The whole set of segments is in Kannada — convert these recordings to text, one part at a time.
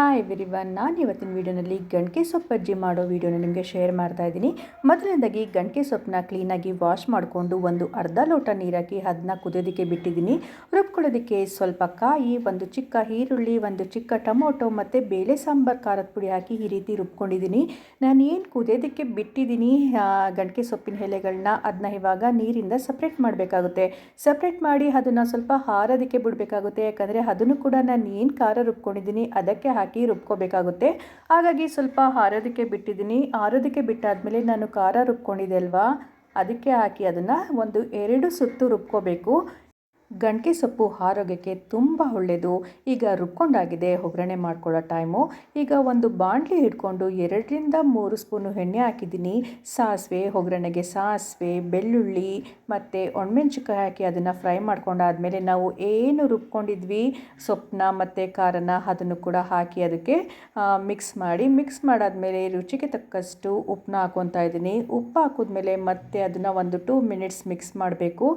ಹಾಯ್ ಎವ್ರಿವನ್ ನಾನು ಇವತ್ತಿನ ವೀಡಿಯೋನಲ್ಲಿ ಗಂಟೆ ಸೊಪ್ಪು ಅಜ್ಜಿ ಮಾಡೋ ವೀಡಿಯೋನ ನಿಮಗೆ ಶೇರ್ ಮಾಡ್ತಾ ಇದ್ದೀನಿ. ಮೊದಲನೇದಾಗಿ ಗಂಟೆ ಸೊಪ್ಪನ್ನ ಕ್ಲೀನಾಗಿ ವಾಶ್ ಮಾಡಿಕೊಂಡು ಒಂದು ಅರ್ಧ ಲೋಟ ನೀರಾಕಿ ಅದನ್ನ ಕುದಿಯೋದಕ್ಕೆ ಬಿಟ್ಟಿದ್ದೀನಿ. ರುಬ್ಕೊಳ್ಳೋದಕ್ಕೆ ಸ್ವಲ್ಪ ಕಾಯಿ, ಒಂದು ಚಿಕ್ಕ ಈರುಳ್ಳಿ, ಒಂದು ಚಿಕ್ಕ ಟೊಮೊಟೊ ಮತ್ತು ಬೇಳೆ ಸಾಂಬಾರು, ಖಾರದ ಪುಡಿ ಹಾಕಿ ಈ ರೀತಿ ರುಬ್ಕೊಂಡಿದ್ದೀನಿ. ನಾನು ಏನು ಕುದಿಯೋದಕ್ಕೆ ಬಿಟ್ಟಿದ್ದೀನಿ ಗಂಟೆ ಸೊಪ್ಪಿನ ಎಲೆಗಳನ್ನ ಅದನ್ನ ಇವಾಗ ನೀರಿಂದ ಸಪ್ರೇಟ್ ಮಾಡಬೇಕಾಗುತ್ತೆ. ಸಪ್ರೇಟ್ ಮಾಡಿ ಅದನ್ನು ಸ್ವಲ್ಪ ಹಾರೋದಕ್ಕೆ ಬಿಡಬೇಕಾಗುತ್ತೆ, ಯಾಕಂದರೆ ಅದನ್ನು ಕೂಡ ನಾನು ಏನು ಖಾರ ರುಬ್ಕೊಂಡಿದ್ದೀನಿ ಅದಕ್ಕೆ ಹಾಕಿ ರುಬ್ಕೋಬೇಕಾಗುತ್ತೆ. ಹಾಗಾಗಿ ಸ್ವಲ್ಪ ಹಾರೋದಕ್ಕೆ ಬಿಟ್ಟಿದ್ದೀನಿ. ಹಾರೋದಕ್ಕೆ ಬಿಟ್ಟಾದಮೇಲೆ ನಾನು ಖಾರ ರುಬ್ಕೊಂಡಿದ್ದೆ ಅಲ್ವಾ? ಅದಕ್ಕೆ ಹಾಕಿ ಅದನ್ನು ಒಂದು ಎರಡು ಸುತ್ತು ರುಬ್ಕೋಬೇಕು. ಗಂಟೆ ಸೊಪ್ಪು ಆರೋಗ್ಯಕ್ಕೆ ತುಂಬ ಒಳ್ಳೆಯದು ಈಗ ರುಬ್ಕೊಂಡಾಗಿದೆ ಒಗ್ಗರಣೆ ಮಾಡ್ಕೊಳ್ಳೋ ಟೈಮು ಈಗ ಒಂದು ಬಾಣಲಿ ಹಿಡ್ಕೊಂಡು ಎರಡರಿಂದ ಮೂರು ಸ್ಪೂನು ಎಣ್ಣೆ ಹಾಕಿದ್ದೀನಿ. ಸಾಸಿವೆ, ಒಗ್ಗರಣೆಗೆ ಸಾಸಿವೆ, ಬೆಳ್ಳುಳ್ಳಿ ಮತ್ತು ಒಣಮೆಣ್ಸಿಕಾಯಿ ಹಾಕಿ ಅದನ್ನು ಫ್ರೈ ಮಾಡ್ಕೊಂಡಾದಮೇಲೆ ನಾವು ಏನು ರುಬ್ಕೊಂಡಿದ್ವಿ ಸೊಪ್ಪನ್ನ ಮತ್ತು ಖಾರನ ಅದನ್ನು ಕೂಡ ಹಾಕಿ ಅದಕ್ಕೆ ಮಿಕ್ಸ್ ಮಾಡಿ. ಮಿಕ್ಸ್ ಮಾಡಾದಮೇಲೆ ರುಚಿಗೆ ತಕ್ಕಷ್ಟು ಉಪ್ಪನ್ನ ಹಾಕೊತಾ ಇದ್ದೀನಿ. ಉಪ್ಪು ಹಾಕಿದ್ಮೇಲೆ ಮತ್ತೆ ಅದನ್ನು ಒಂದು ಟೂ ಮಿನಿಟ್ಸ್ ಮಿಕ್ಸ್ ಮಾಡಬೇಕು.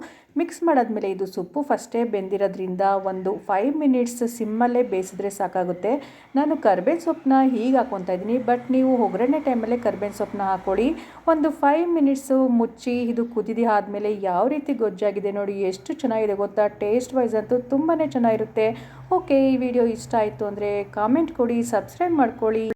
ಮಿಕ್ಸ್ ಮಾಡಾದಮೇಲೆ ಇದು ಸೊಪ್ಪು ಫಸ್ಟೇ ಬೆಂದಿರೋದ್ರಿಂದ ಒಂದು ಫೈವ್ ಮಿನಿಟ್ಸ್ ಸಿಮ್ಮಲ್ಲೇ ಬೇಯಿಸಿದ್ರೆ ಸಾಕಾಗುತ್ತೆ. ನಾನು ಕರ್ಬೇವಿನ ಸೊಪ್ಪನ್ನ ಹೀಗೆ ಹಾಕ್ಕೊತಾ ಇದ್ದೀನಿ. ಬಟ್ ನೀವು ಒಗ್ಗರಣೆ ಟೈಮಲ್ಲೇ ಕರ್ಬೇವಿನ ಸೊಪ್ಪನ್ನ ಹಾಕ್ಕೊಳ್ಳಿ. ಒಂದು ಫೈವ್ ಮಿನಿಟ್ಸು ಮುಚ್ಚಿ ಇದು ಕುದಿದಿ ಆದಮೇಲೆ ಯಾವ ರೀತಿ ಗೊಜ್ಜಾಗಿದೆ ನೋಡಿ, ಎಷ್ಟು ಚೆನ್ನಾಗಿದೆ ಗೊತ್ತಾ? ಟೇಸ್ಟ್ ವೈಸ್ ಅಂತೂ ತುಂಬಾ ಚೆನ್ನಾಗಿರುತ್ತೆ. ಓಕೆ ಈ ವಿಡಿಯೋ ಇಷ್ಟ ಆಯಿತು ಅಂದರೆ ಕಾಮೆಂಟ್ ಕೊಡಿ ಸಬ್ಸ್ಕ್ರೈಬ್ ಮಾಡ್ಕೊಳ್ಳಿ.